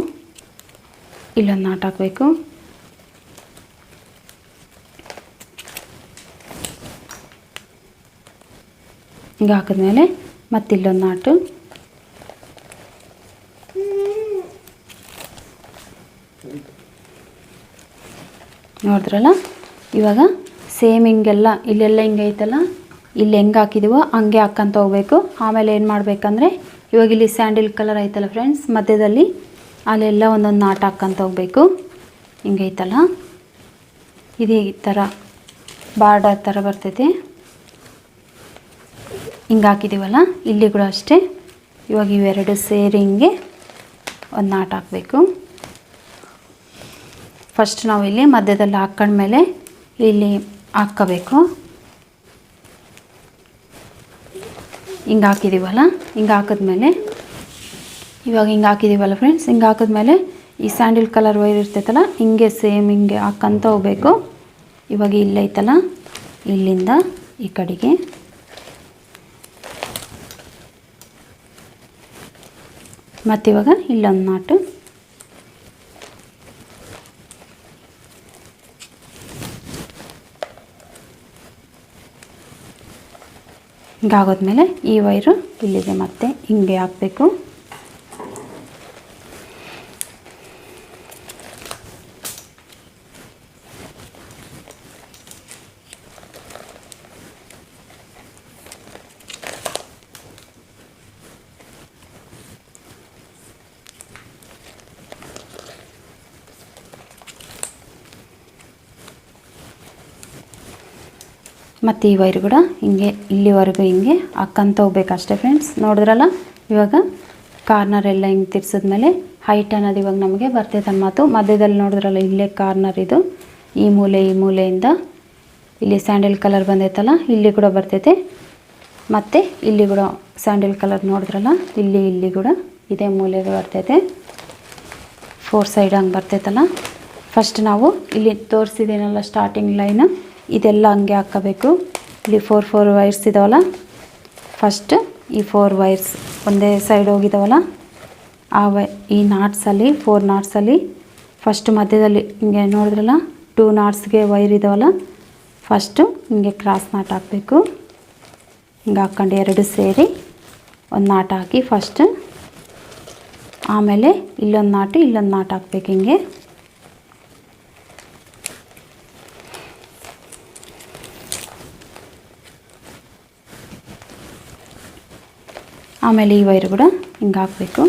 ಇಲ್ಲೊಂದು ನಾಟ್ ಹಾಕಬೇಕು. ಹಿಂಗೆ ಹಾಕಿದ್ಮೇಲೆ ಮತ್ತಿಲ್ಲೊಂದು ನಾಟು ನೋಡಿದ್ರಲ್ಲ? ಇವಾಗ ಸೇಮ್ ಹಿಂಗೆಲ್ಲ, ಇಲ್ಲೆಲ್ಲ ಹಿಂಗೈತಲ್ಲ ಇಲ್ಲಿ ಹೆಂಗೆ ಹಾಕಿದೀವೋ ಹಂಗೆ ಹಾಕ್ಕೊಂತ ಹೋಗ್ಬೇಕು. ಆಮೇಲೆ ಏನು ಮಾಡಬೇಕಂದ್ರೆ, ಇವಾಗ ಇಲ್ಲಿ ಸ್ಯಾಂಡಲ್ ಕಲರ್ ಐತಲ್ಲ ಫ್ರೆಂಡ್ಸ್ ಮಧ್ಯದಲ್ಲಿ ಅಲ್ಲೆಲ್ಲ ಒಂದೊಂದು ನಾಟ್ ಹಾಕ್ಕೊಂತ ಹೋಗ್ಬೇಕು. ಹಿಂಗೈತಲ್ಲ ಇದು ಈ ಥರ ಬಾರ್ಡರ್ ಥರ ಬರ್ತೈತಿ. ಹಿಂಗೆ ಹಾಕಿದ್ದೀವಲ್ಲ ಇಲ್ಲಿ ಕೂಡ ಅಷ್ಟೇ. ಇವಾಗ ಇವೆರಡು ಸೇರಿ ಹಿಂಗೆ ಒಂದು ನಾಟ್ ಹಾಕಬೇಕು. ಫಸ್ಟ್ ನಾವು ಇಲ್ಲಿ ಮಧ್ಯದಲ್ಲಿ ಹಾಕ್ಕೊಂಡ್ಮೇಲೆ ಇಲ್ಲಿ ಹಾಕ್ಕೋಬೇಕು. ಹಿಂಗೆ ಹಾಕಿದ್ದೀವಲ್ಲ ಹಿಂಗೆ ಹಾಕಿದ್ಮೇಲೆ ಇವಾಗ ಹಿಂಗೆ ಹಾಕಿದ್ದೀವಲ್ಲ ಫ್ರೆಂಡ್ಸ್ ಹಿಂಗೆ ಹಾಕಿದ್ಮೇಲೆ ಈ ಸ್ಯಾಂಡಲ್ ಕಲರ್ ವೈರ್ ಇರ್ತೈತಲ್ಲ, ಹಿಂಗೆ ಸೇಮ್ ಹಿಂಗೆ ಹಾಕ್ಕಂತ ಹೋಗ್ಬೇಕು. ಇವಾಗ ಇಲ್ಲೈತಲ್ಲ ಇಲ್ಲಿಂದ ಈ ಕಡೆಗೆ. ಮತ್ತಿವಾಗ ಇಲ್ಲೊಂದು ನಾಟು. ಹಿಂಗಾಗೋದ್ಮೇಲೆ ಈ ವೈರು ಇಲ್ಲಿದೆ ಮತ್ತೆ ಹಿಂಗೆ ಹಾಕಬೇಕು. ಮತ್ತು ಈ ವೈರ್ ಕೂಡ ಹಿಂಗೆ, ಇಲ್ಲಿವರೆಗೂ ಹಿಂಗೆ ಹಾಕ್ಕಂತ ಹೋಗ್ಬೇಕು ಅಷ್ಟೇ ಫ್ರೆಂಡ್ಸ್ ನೋಡಿದ್ರಲ್ಲ? ಇವಾಗ ಕಾರ್ನರ್ ಎಲ್ಲ ಹಿಂಗೆ ತಿರ್ಸಿದ್ಮೇಲೆ ಹೈಟ್ ಅನ್ನೋದು ಇವಾಗ ನಮಗೆ ಬರ್ತೈತೆ ಮಾತು ಮಧ್ಯದಲ್ಲಿ ನೋಡಿದ್ರಲ್ಲ, ಇಲ್ಲೇ ಕಾರ್ನರ್ ಇದು. ಈ ಮೂಲೆ, ಈ ಮೂಲೆಯಿಂದ ಇಲ್ಲಿ ಸ್ಯಾಂಡಲ್ ಕಲರ್ ಬಂದೈತಲ್ಲ, ಇಲ್ಲಿ ಕೂಡ ಬರ್ತೈತೆ. ಮತ್ತು ಇಲ್ಲಿ ಕೂಡ ಸ್ಯಾಂಡಲ್ ಕಲರ್ ನೋಡಿದ್ರಲ್ಲ, ಇಲ್ಲಿ ಇಲ್ಲಿ ಕೂಡ ಇದೇ ಮೂಲೆಗೆ ಬರ್ತೈತೆ. ಫೋರ್ ಸೈಡ್ ಹಂಗೆ ಬರ್ತೈತಲ್ಲ. ಫಸ್ಟ್ ನಾವು ಇಲ್ಲಿ ತೋರಿಸಿದೇನಲ್ಲ ಸ್ಟಾರ್ಟಿಂಗ್ ಲೈನ್ ಇದೆಲ್ಲ ಹಂಗೆ ಹಾಕ್ಕೋಬೇಕು ಇಲ್ಲಿ ಫೋರ್ ಫೋರ್ ವೈರ್ಸ್ ಇದಾವಲ್ಲ? ಫಸ್ಟ್ ಈ ಫೋರ್ ವೈರ್ಸ್ ಒಂದೇ ಸೈಡ್ ಹೋಗಿದಾವಲ್ಲ? ಆ ವೈ ಈ ನಾಟ್ಸಲ್ಲಿ ಫೋರ್ ನಾಟ್ಸಲ್ಲಿ ಫಸ್ಟ್ ಮಧ್ಯದಲ್ಲಿ ಹಿಂಗೆ ನೋಡಿದ್ರಲ್ಲ? ಟೂ ನಾಟ್ಸ್ಗೆ ವೈರ್ ಇದಾವಲ್ಲ? ಫಸ್ಟು ಹಿಂಗೆ ಕ್ರಾಸ್ ನಾಟ್ ಹಾಕಬೇಕು. ಹಿಂಗೆ ಹಾಕ್ಕೊಂಡು ಎರಡು ಸೇರಿ ಒಂದು ನಾಟ್ ಹಾಕಿ ಫಸ್ಟ್ ಆಮೇಲೆ ಇಲ್ಲೊಂದು ನಾಟು ಇಲ್ಲೊಂದು ನಾಟ್ ಹಾಕ್ಬೇಕು ಹಿಂಗೆ. ಆಮೇಲೆ ಈ ವೈರ್ ಕೂಡ ಹಿಂಗೆ ಹಾಕಬೇಕು.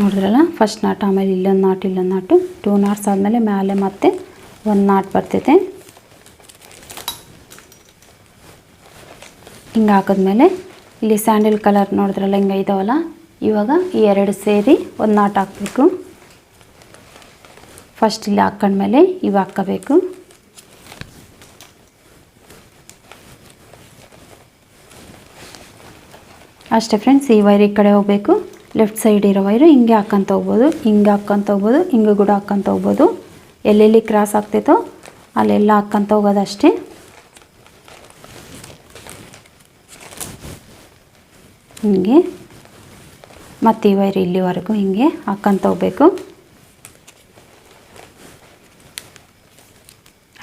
ನೋಡಿದ್ರಲ್ಲ? ಫಸ್ಟ್ ನಾಟ್ ಆಮೇಲೆ ಇಲ್ಲೊಂದು ನಾಟ್ ಇಲ್ಲೊಂದು ನಾಟು ಟೂ ನಾಟ್ಸ್ ಆದಮೇಲೆ ಮೇಲೆ ಮತ್ತೆ ಒಂದು ನಾಟ್ ಬರ್ತೈತೆ. ಹಿಂಗೆ ಹಾಕಿದ್ಮೇಲೆ ಇಲ್ಲಿ ಸ್ಯಾಂಡಲ್ ಕಲರ್ ನೋಡಿದ್ರಲ್ಲ, ಹಿಂಗೆ ಇದಾವಲ್ಲ ಇವಾಗ ಈ ಎರಡು ಸೇರಿ ಒಂದು ನಾಟ್ ಹಾಕಬೇಕು. ಫಸ್ಟ್ ಇಲ್ಲಿ ಹಾಕ್ಕೊಂಡ್ಮೇಲೆ ಇವು ಹಾಕ್ಕೋಬೇಕು. ಅಷ್ಟೇ ಫ್ರೆಂಡ್ಸ್ ಈ ವೈರ್ ಈ ಕಡೆ ಹೋಗಬೇಕು. ಲೆಫ್ಟ್ ಸೈಡ್ ಇರೋ ವೈರು ಹಿಂಗೆ ಹಾಕ್ಕೊಂತ ಹೋಗ್ಬೋದು. ಹಿಂಗೆ ಹಾಕ್ಕೊಂತ ಹೋಗ್ಬೋದು. ಹಿಂಗೆ ಕೂಡ ಹಾಕ್ಕೊಂತ ಹೋಗ್ಬೋದು. ಎಲ್ಲೆಲ್ಲಿ ಕ್ರಾಸ್ ಆಗ್ತೈತೋ ಅಲ್ಲೆಲ್ಲ ಹಾಕ್ಕೊಂತ ಹೋಗೋದಷ್ಟೇ. ಹಿಂಗೆ. ಮತ್ತು ಈ ವೈರ್ ಇಲ್ಲಿವರೆಗೂ ಹಿಂಗೆ ಹಾಕ್ಕೊಂತ ಹೋಗ್ಬೇಕು.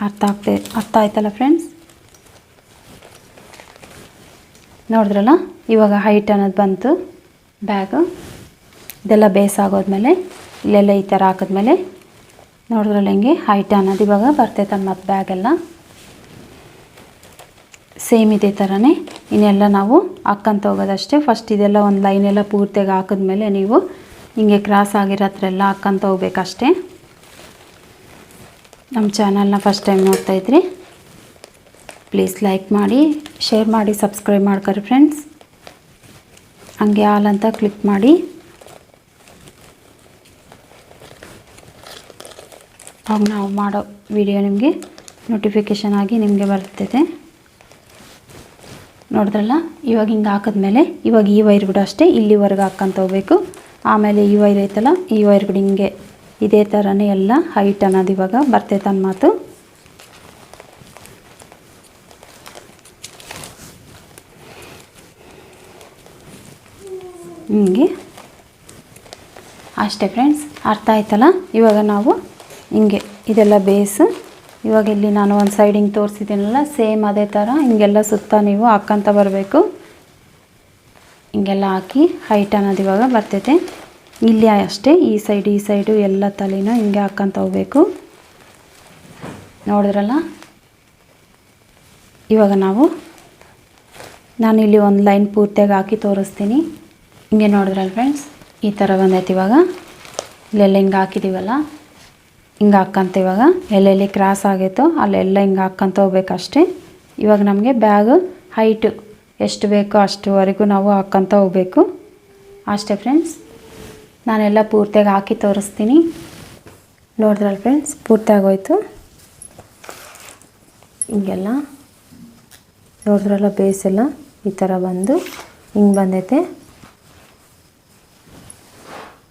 ಅರ್ಥ ಆಗ್ತೇ ಅರ್ಥ ಆಯ್ತಲ್ಲ ಫ್ರೆಂಡ್ಸ್ ನೋಡಿದ್ರಲ್ಲ, ಇವಾಗ ಹೈಟ್ ಅನ್ನೋದು ಬಂತು ಬ್ಯಾಗು ಇದೆಲ್ಲ ಬೇಸ್ ಆಗೋದ್ಮೇಲೆ, ಇಲ್ಲೆಲ್ಲ ಈ ಥರ ಹಾಕಿದ್ಮೇಲೆ, ನೋಡಿದ್ರಲ್ಲ ಹಿಂಗೆ ಹೈಟ್ ಅನ್ನೋದು ಇವಾಗ ಬರ್ತೈತೆ ಮತ್ತು ಬ್ಯಾಗೆಲ್ಲ ಸೇಮ್ ಇದೇ ಥರನೇ, ಇನ್ನೆಲ್ಲ ನಾವು ಹಾಕ್ಕಂತ ಹೋಗೋದಷ್ಟೇ. ಫಸ್ಟ್ ಇದೆಲ್ಲ ಒಂದು ಲೈನೆಲ್ಲ ಪೂರ್ತಿಯಾಗಿ ಹಾಕಿದ್ಮೇಲೆ ನೀವು ಹಿಂಗೆ ಕ್ರಾಸ್ ಆಗಿರೋ ಹತ್ರ ಎಲ್ಲ ಹಾಕ್ಕಂತ ಹೋಗ್ಬೇಕಷ್ಟೇ. ನಮ್ಮ ಚಾನಲ್ನ ಫಸ್ಟ್ ಟೈಮ್ ನೋಡ್ತಾ ಇದ್ರಿ ಪ್ಲೀಸ್ ಲೈಕ್ ಮಾಡಿ ಶೇರ್ ಮಾಡಿ ಸಬ್ಸ್ಕ್ರೈಬ್ ಮಾಡ್ಕೊರಿ ಫ್ರೆಂಡ್ಸ್ ಹಂಗೆ ಆಲ್ ಅಂತ ಕ್ಲಿಕ್ ಮಾಡಿ. ಆಗ ನಾವು ಮಾಡೋ ವಿಡಿಯೋ ನಿಮಗೆ ನೋಟಿಫಿಕೇಷನ್ ಆಗಿ ನಿಮಗೆ ಬರ್ತೈತೆ. ನೋಡಿದ್ರಲ್ಲ, ಇವಾಗ ಹಿಂಗೆ ಹಾಕಿದ್ಮೇಲೆ ಇವಾಗ ಈ ವೈರ್ ಕೂಡ ಅಷ್ಟೇ ಇಲ್ಲಿವರೆಗೆ ಹಾಕ್ಕೊಂತ ಹೋಗ್ಬೇಕು. ಆಮೇಲೆ ಈ ವೈರ್ ಐತಲ್ಲ, ಈ ವೈರ್ ಕೂಡ ಹಿಂಗೆ ಇದೇ ಥರನೇ ಎಲ್ಲ ಹೈಟ್ ಅನ್ನೋದು ಇವಾಗ ಬರ್ತೈತೆ ಮಾತು. ಹಿಂಗೆ. ಅಷ್ಟೇ ಫ್ರೆಂಡ್ಸ್ ಅರ್ಥ ಆಯ್ತಲ್ಲ? ಇವಾಗ ನಾವು ಹಿಂಗೆ, ಇದೆಲ್ಲ ಬೇಸ್ ಇವಾಗ ಇಲ್ಲಿ ನಾನು ಒಂದು ಸೈಡ್ ಹಿಂಗೆ ತೋರಿಸಿದ್ದೀನಲ್ಲ ಸೇಮ್ ಅದೇ ಥರ ಹಿಂಗೆಲ್ಲ ಸುತ್ತ ನೀವು ಹಾಕ್ಕಂತ ಬರಬೇಕು. ಹಿಂಗೆಲ್ಲ ಹಾಕಿ ಹೈಟ್ ಅನ್ನೋದು ಇವಾಗ ಬರ್ತೈತೆ. ಇಲ್ಲಿ ಅಷ್ಟೇ, ಈ ಸೈಡ್ ಈ ಸೈಡು ಎಲ್ಲ ತಲೆನೂ ಹಿಂಗೆ ಹಾಕ್ಕೊಂತ ಹೋಗ್ಬೇಕು. ನೋಡಿದ್ರಲ್ಲ? ಇವಾಗ ನಾವು, ನಾನು ಇಲ್ಲಿ ಒಂದು ಲೈನ್ ಪೂರ್ತಿಯಾಗಿ ಹಾಕಿ ತೋರಿಸ್ತೀನಿ. ಹಿಂಗೆ ನೋಡಿದ್ರಲ್ಲ ಫ್ರೆಂಡ್ಸ್ ಈ ಥರ ಬಂದೈತೆ ಇವಾಗ. ಇಲ್ಲೆಲ್ಲ ಹಿಂಗೆ ಹಾಕಿದ್ದೀವಲ್ಲ ಹಿಂಗೆ ಹಾಕ್ಕಂತ ಇವಾಗ. ಎಲ್ಲೆಲ್ಲಿ ಕ್ರಾಸ್ ಆಗೈತೋ ಅಲ್ಲೆಲ್ಲ ಹಿಂಗೆ ಹಾಕ್ಕಂತ ಹೋಗ್ಬೇಕಷ್ಟೇ ಇವಾಗ ನಮಗೆ ಬ್ಯಾಗ್ ಹೈಟು ಎಷ್ಟು ಬೇಕೋ ಅಷ್ಟುವರೆಗೂ ನಾವು ಹಾಕ್ಕಂತ ಹೋಗ್ಬೇಕು. ಅಷ್ಟೇ ಫ್ರೆಂಡ್ಸ್ ನಾನೆಲ್ಲ ಪೂರ್ತಿಯಾಗಿ ಹಾಕಿ ತೋರಿಸ್ತೀನಿ. ನೋಡಿದ್ರಲ್ಲ ಫ್ರೆಂಡ್ಸ್ ಪೂರ್ತಿ ಆಗೋಯ್ತು ಹಿಂಗೆಲ್ಲ. ನೋಡಿದ್ರಲ್ಲ ಬೇಸೆಲ್ಲ ಈ ಥರ ಬಂದು ಹಿಂಗೆ ಬಂದೈತೆ.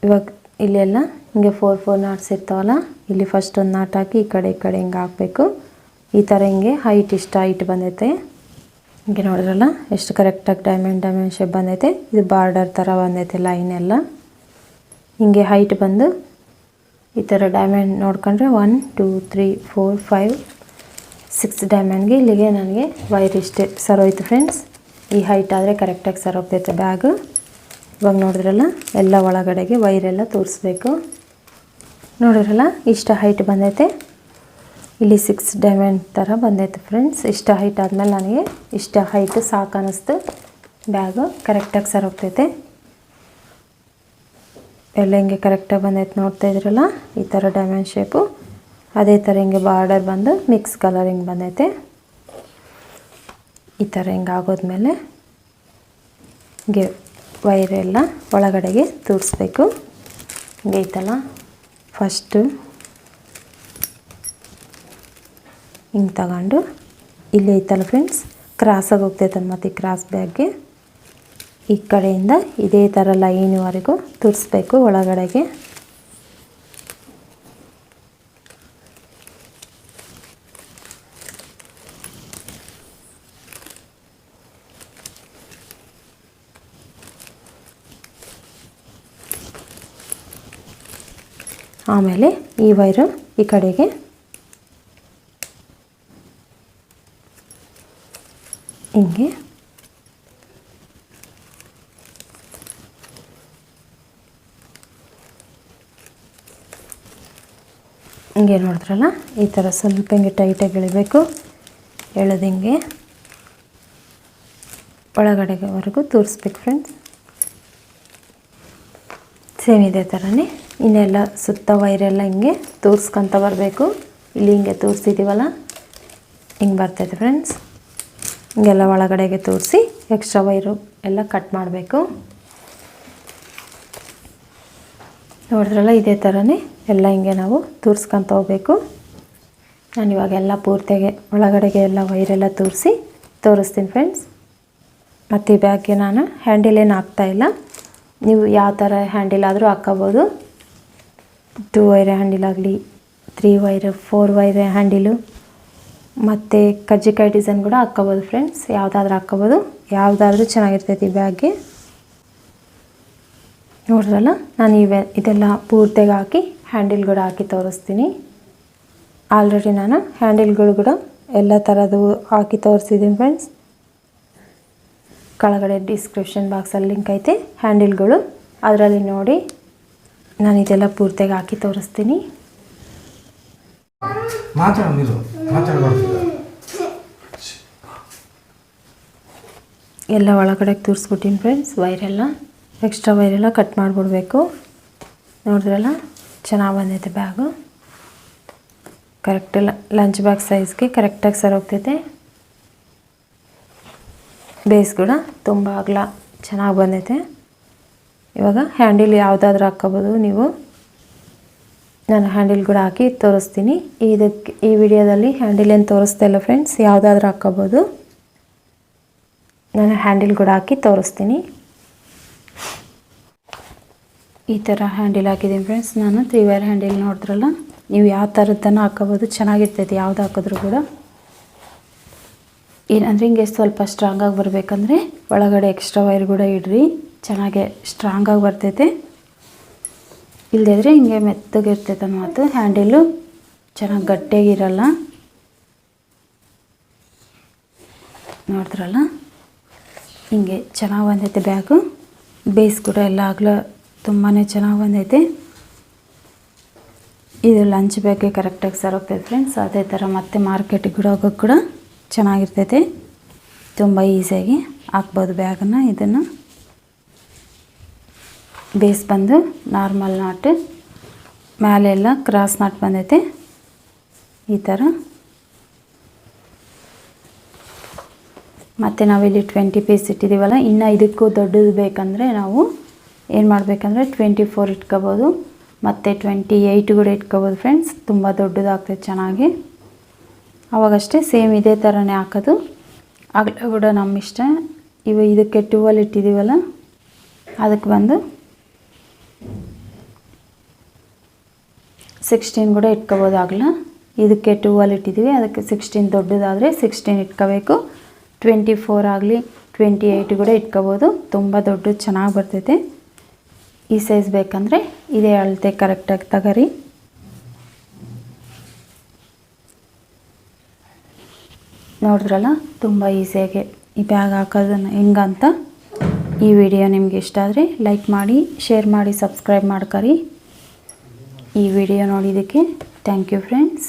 ಇವಾಗ ಇಲ್ಲೆಲ್ಲ ಹಿಂಗೆ ಫೋರ್ ಫೋರ್ ನಾಟ್ಸ್ ಇರ್ತಾವಲ್ಲ, ಇಲ್ಲಿ ಫಸ್ಟ್ ಒಂದು ನಾಟ್ ಹಾಕಿ ಈ ಕಡೆ ಈ ಕಡೆ ಹಿಂಗೆ ಹಾಕಬೇಕು. ಈ ಥರ ಹಿಂಗೆ ಹೈಟ್ ಇಷ್ಟ ಹೈಟ್ ಬಂದೈತೆ. ಹಿಂಗೆ ನೋಡಿದ್ರಲ್ಲ, ಎಷ್ಟು ಕರೆಕ್ಟಾಗಿ ಡೈಮಂಡ್ ಡೈಮಂಡ್ ಶೇಪ್ ಬಂದೈತೆ. ಇದು ಬಾರ್ಡರ್ ಥರ ಬಂದೈತೆ ಲೈನ್ ಎಲ್ಲ. ಹಿಂಗೆ ಹೈಟ್ ಬಂದು ಈ ಥರ ಡೈಮಂಡ್ ನೋಡ್ಕೊಂಡ್ರೆ one two three four five six ಡೈಮಂಡ್ಗೆ ಇಲ್ಲಿಗೆ ನನಗೆ ವೈರ್ ಇಷ್ಟೇ ಸರೋಯ್ತು ಫ್ರೆಂಡ್ಸ್ ಈ ಹೈಟ್ ಆದರೆ ಕರೆಕ್ಟಾಗಿ ಸರೋಗ್ತೈತೆ ಬ್ಯಾಗು ಇವಾಗ ನೋಡಿದ್ರಲ್ಲ, ಎಲ್ಲ ಒಳಗಡೆಗೆ ವೈರೆಲ್ಲ ತೋರಿಸ್ಬೇಕು. ನೋಡಿದ್ರಲ್ಲ, ಇಷ್ಟ ಹೈಟ್ ಬಂದೈತೆ. ಇಲ್ಲಿ ಸಿಕ್ಸ್ ಡೈಮಂಡ್ ಥರ ಬಂದೈತೆ ಫ್ರೆಂಡ್ಸ್ ಇಷ್ಟ ಹೈಟ್ ಆದಮೇಲೆ ನನಗೆ ಇಷ್ಟ ಹೈಟ್ ಸಾಕು ಅನ್ನಿಸ್ತು ಬ್ಯಾಗು ಕರೆಕ್ಟಾಗಿ ಸರೋಗ್ತೈತೆ ಎಲ್ಲ ಹಿಂಗೆ ಕರೆಕ್ಟಾಗಿ ಬಂದೈತೆ ನೋಡ್ತಾ ಇದ್ರಲ್ಲ? ಈ ಥರ ಡೈಮಂಡ್ ಶೇಪು ಅದೇ ಥರ ಹಿಂಗೆ ಬಾರ್ಡರ್ ಬಂದು ಮಿಕ್ಸ್ ಕಲರ್ ಹಿಂಗೆ ಬಂದೈತೆ. ಈ ಥರ ಹಿಂಗೆ ಆಗೋದ್ಮೇಲೆ ಹಿಂಗೆ ವೈರೆಲ್ಲ ಒಳಗಡೆಗೆ ತೂರಿಸ್ಬೇಕು. ಹಿಂಗೆ ಐತಲ್ಲ? ಫಸ್ಟು ಹಿಂಗೆ ತಗೊಂಡು, ಇಲ್ಲಿ ಐತಲ್ಲ ಫ್ರೆಂಡ್ಸ್ ಕ್ರಾಸಾಗಿ ಹೋಗ್ತೈತಲ್ಲ ಮತ್ತು ಕ್ರಾಸ್ ಬ್ಯಾಗ್ಗೆ ಈ ಕಡೆಯಿಂದ ಇದೇ ಥರ ಲೈನ್ವರೆಗೂ ತುರಿಸ್ಬೇಕು ಒಳಗಡೆಗೆ. ಆಮೇಲೆ ಈ ವೈರು ಈ ಕಡೆಗೆ. ಹಿಂಗೆ ಹಿಂಗೆ ನೋಡಿದ್ರಲ್ಲ? ಈ ಥರ ಸ್ವಲ್ಪ ಹಿಂಗೆ ಟೈಟಾಗಿ ಎಳಿಬೇಕು ಎಳೆದು ಹಿಂಗೆ ಒಳಗಡೆವರೆಗೂ ತೋರಿಸ್ಬೇಕು ಫ್ರೆಂಡ್ಸ್ ಸೇಮ್ ಇದೇ ಥರನೇ. ಇನ್ನೆಲ್ಲ ಸುತ್ತ ವೈರೆಲ್ಲ ಹಿಂಗೆ ತೋರಿಸ್ಕೊಂತ ಬರಬೇಕು. ಇಲ್ಲಿ ಹಿಂಗೆ ತೋರಿಸಿದ್ದೀವಲ್ಲ ಹಿಂಗೆ ಬರ್ತೈತೆ ಫ್ರೆಂಡ್ಸ್ ಹಿಂಗೆಲ್ಲ ಒಳಗಡೆಗೆ ತೋರಿಸಿ ಎಕ್ಸ್ಟ್ರಾ ವೈರು ಎಲ್ಲ ಕಟ್ ಮಾಡಬೇಕು. ನೋಡಿದ್ರಲ್ಲ ಇದೇ ಥರನೇ ಎಲ್ಲ ಹಿಂಗೆ ನಾವು ತೋರಿಸ್ಕೊಂತ ಹೋಗ್ಬೇಕು. ನಾನು ಇವಾಗ ಎಲ್ಲ ಪೂರ್ತಿಯಾಗಿ ಒಳಗಡೆಗೆ ಎಲ್ಲ ವೈರೆಲ್ಲ ತೋರಿಸಿ ತೋರಿಸ್ತೀನಿ ಫ್ರೆಂಡ್ಸ್ ಮತ್ತು ಈ ಬ್ಯಾಗ್ಗೆ ನಾನು ಹ್ಯಾಂಡಿಲ್ ಏನು ಹಾಕ್ತಾಯಿಲ್ಲ ನೀವು ಯಾವ ಥರ ಹ್ಯಾಂಡಿಲ್ ಆದರೂ ಹಾಕ್ಕೋಬೋದು. ಟೂ ವೈರ್ ಹ್ಯಾಂಡಿಲ್ ಆಗಲಿ three wire four wire handle ಮತ್ತು ಕಜ್ಜಿಕಾಯಿ ಡಿಸೈನ್ ಕೂಡ ಹಾಕ್ಕೋಬೋದು ಫ್ರೆಂಡ್ಸ್ ಯಾವುದಾದ್ರೂ ಹಾಕ್ಕೋಬೋದು. ಯಾವುದಾದ್ರೂ ಚೆನ್ನಾಗಿರ್ತೈತಿ ಈ ಬ್ಯಾಗ್ಗೆ ನೋಡಿದ್ರಲ್ಲ ನಾನು ಇವೆ ಇದೆಲ್ಲ ಪೂರ್ತಿಯಾಗಿ ಹಾಕಿ ಹ್ಯಾಂಡಿಲ್ ಕೂಡ ಹಾಕಿ ತೋರಿಸ್ತೀನಿ. ಆಲ್ರೆಡಿ ನಾನು ಹ್ಯಾಂಡಿಲ್ಗಳು ಕೂಡ ಎಲ್ಲ ಥರದ್ದು ಹಾಕಿ ತೋರಿಸಿದ್ದೀನಿ ಫ್ರೆಂಡ್ಸ್ ಕೆಳಗಡೆ ಡಿಸ್ಕ್ರಿಪ್ಷನ್ ಬಾಕ್ಸಲ್ಲಿ ಲಿಂಕ್ ಐತೆ ಹ್ಯಾಂಡಿಲ್ಗಳು ಅದರಲ್ಲಿ ನೋಡಿ ನಾನು ಇದೆಲ್ಲ ಪೂರ್ತಿಯಾಗಿ ಹಾಕಿ ತೋರಿಸ್ತೀನಿ. ಎಲ್ಲ ಒಳಗಡೆ ತೋರಿಸ್ಬಿಟ್ಟಿನಿ ಫ್ರೆಂಡ್ಸ್ ವೈರೆಲ್ಲ ಎಕ್ಸ್ಟ್ರಾ ವೈರೆಲ್ಲ ಕಟ್ ಮಾಡಿಬಿಡ್ಬೇಕು. ನೋಡಿದ್ರಲ್ಲ? ಚೆನ್ನಾಗಿ ಬಂದೈತೆ ಬ್ಯಾಗು ಕರೆಕ್ಟ್ ಲಂಚ್ ಬ್ಯಾಗ್ ಸೈಜ್ಗೆ ಕರೆಕ್ಟಾಗಿ ಸರ್ ಹೋಗ್ತೈತೆ ಬೇಸ್ ಕೂಡ ತುಂಬ ಅಗಲ ಚೆನ್ನಾಗಿ ಬಂದೈತೆ. ಇವಾಗ ಹ್ಯಾಂಡಿಲ್ ಯಾವುದಾದ್ರೂ ಹಾಕ್ಕೋಬೋದು ನೀವು. ನಾನು ಹ್ಯಾಂಡಿಲ್ ಕೂಡ ಹಾಕಿ ತೋರಿಸ್ತೀನಿ. ಇದಕ್ಕೆ ಈ ವಿಡಿಯೋದಲ್ಲಿ ಹ್ಯಾಂಡಿಲ್ ಏನು ತೋರಿಸ್ತಾ ಇಲ್ಲ ಫ್ರೆಂಡ್ಸ್ ಯಾವುದಾದ್ರೂ ಹಾಕ್ಕೋಬೋದು. ನಾನು ಹ್ಯಾಂಡಿಲ್ ಕೂಡ ಹಾಕಿ ತೋರಿಸ್ತೀನಿ. ಈ ಥರ ಹ್ಯಾಂಡಿಲ್ ಹಾಕಿದ್ದೀನಿ ಫ್ರೆಂಡ್ಸ್ ನಾನು ತ್ರೀ ವೈರ್ ಹ್ಯಾಂಡಿಲ್ ನೋಡಿದ್ರಲ್ಲ, ನೀವು ಯಾವ ಥರದ್ದನ್ನು ಹಾಕೋಬೋದು, ಚೆನ್ನಾಗಿರ್ತೈತಿ ಯಾವ್ದು ಹಾಕಿದ್ರು ಕೂಡ. ಏನಂದರೆ ಹಿಂಗೆ ಸ್ವಲ್ಪ ಸ್ಟ್ರಾಂಗಾಗಿ ಬರಬೇಕಂದ್ರೆ ಒಳಗಡೆ ಎಕ್ಸ್ಟ್ರಾ ವೈರ್ ಕೂಡ ಇಡ್ರಿ, ಚೆನ್ನಾಗೆ ಸ್ಟ್ರಾಂಗಾಗಿ ಬರ್ತೈತೆ. ಇಲ್ಲದಿದ್ರೆ ಹಿಂಗೆ ಮೆತ್ತಗೆ ಇರ್ತೈತೆ ಮಾತು ಹ್ಯಾಂಡಿಲು ಚೆನ್ನಾಗಿ ಗಟ್ಟಿಯಾಗಿರಲ್ಲ ನೋಡಿದ್ರಲ್ಲ? ಹಿಂಗೆ ಚೆನ್ನಾಗಿ ಬಂದೈತೆ ಬ್ಯಾಗು ಬೇಸ್ ಕೂಡ ಎಲ್ಲ ಆಗಲ ತುಂಬಾ ಚೆನ್ನಾಗಿ ಬಂದೈತೆ. ಇದು ಲಂಚ್ ಬ್ಯಾಗೆ ಕರೆಕ್ಟಾಗಿ ಸರೋಗ್ತೈತೆ ಫ್ರೆಂಡ್ಸ್ ಅದೇ ಥರ ಮತ್ತೆ ಮಾರ್ಕೆಟಿಗೆ ಕೂಡ ಹೋಗೋಕ್ಕೆ ಕೂಡ ಚೆನ್ನಾಗಿರ್ತೈತೆ. ತುಂಬ ಈಸಿಯಾಗಿ ಹಾಕ್ಬೋದು ಬ್ಯಾಗನ್ನು ಇದನ್ನು. ಬೇಸ್ ಬಂದು ನಾರ್ಮಲ್ ನಾಟ್ ಮೇಲೆಲ್ಲ ಕ್ರಾಸ್ ನಾಟ್ ಬಂದೈತೆ. ಈ ಥರ ಮತ್ತು ನಾವಿಲ್ಲಿ ಟ್ವೆಂಟಿ ಪೀಸ್ ಇಟ್ಟಿದ್ದೀವಲ್ಲ ಇನ್ನು ಇದಕ್ಕೂ ದೊಡ್ಡದು ಬೇಕಂದರೆ ನಾವು ಏನು ಮಾಡಬೇಕಂದ್ರೆ ಟ್ವೆಂಟಿ ಫೋರ್ ಇಟ್ಕೋಬೋದು. ಮತ್ತು ಟ್ವೆಂಟಿ ಏಯ್ಟ್ ಕೂಡ ಇಟ್ಕೋಬೋದು ಫ್ರೆಂಡ್ಸ್ ತುಂಬ ದೊಡ್ಡದಾಗ್ತದೆ ಚೆನ್ನಾಗಿ. ಅವಾಗಷ್ಟೇ ಸೇಮ್ ಇದೇ ಥರನೇ ಹಾಕೋದು. ಆಗಲೇ ಕೂಡ ನಮ್ಮ ಇಷ್ಟ. ಇವು ಇದಕ್ಕೆ ಟೂವಲ್ ಇಟ್ಟಿದ್ದೀವಲ್ಲ ಅದಕ್ಕೆ ಬಂದು ಸಿಕ್ಸ್ಟೀನ್ ಕೂಡ ಇಟ್ಕೋಬೋದು ಆಗಲ. ಇದಕ್ಕೆ ಟೂವಲ್ ಇಟ್ಟಿದ್ದೀವಿ ಅದಕ್ಕೆ ಸಿಕ್ಸ್ಟೀನ್ ದೊಡ್ಡದಾದರೆ ಸಿಕ್ಸ್ಟೀನ್ ಇಟ್ಕೋಬೇಕು. ಟ್ವೆಂಟಿ ಫೋರ್ ಆಗಲಿ ಟ್ವೆಂಟಿ ಏಯ್ಟ್ ಕೂಡ ಇಟ್ಕೋಬೋದು. ತುಂಬ ದೊಡ್ಡದು ಚೆನ್ನಾಗಿ ಬರ್ತೈತೆ. ಈ ಸೈಜ್ ಬೇಕಂದರೆ ಇದೇ ಅಳತೆ ಕರೆಕ್ಟಾಗಿ ತಗರಿ. ನೋಡಿದ್ರಲ್ಲ, ತುಂಬ ಈಸಿಯಾಗಿ ಈ ಬ್ಯಾಗ್ ಹಾಕೋದನ್ನು ಹೆಂಗಂತ ಈ ವಿಡಿಯೋ ನಿಮ್ಗೆ ಇಷ್ಟ ಆದರೆ ಲೈಕ್ ಮಾಡಿ ಶೇರ್ ಮಾಡಿ ಸಬ್ಸ್ಕ್ರೈಬ್ ಮಾಡ್ಕರಿ. ಈ ವಿಡಿಯೋ ನೋಡಿದ್ದಕ್ಕೆ ಥ್ಯಾಂಕ್ ಯು ಫ್ರೆಂಡ್ಸ್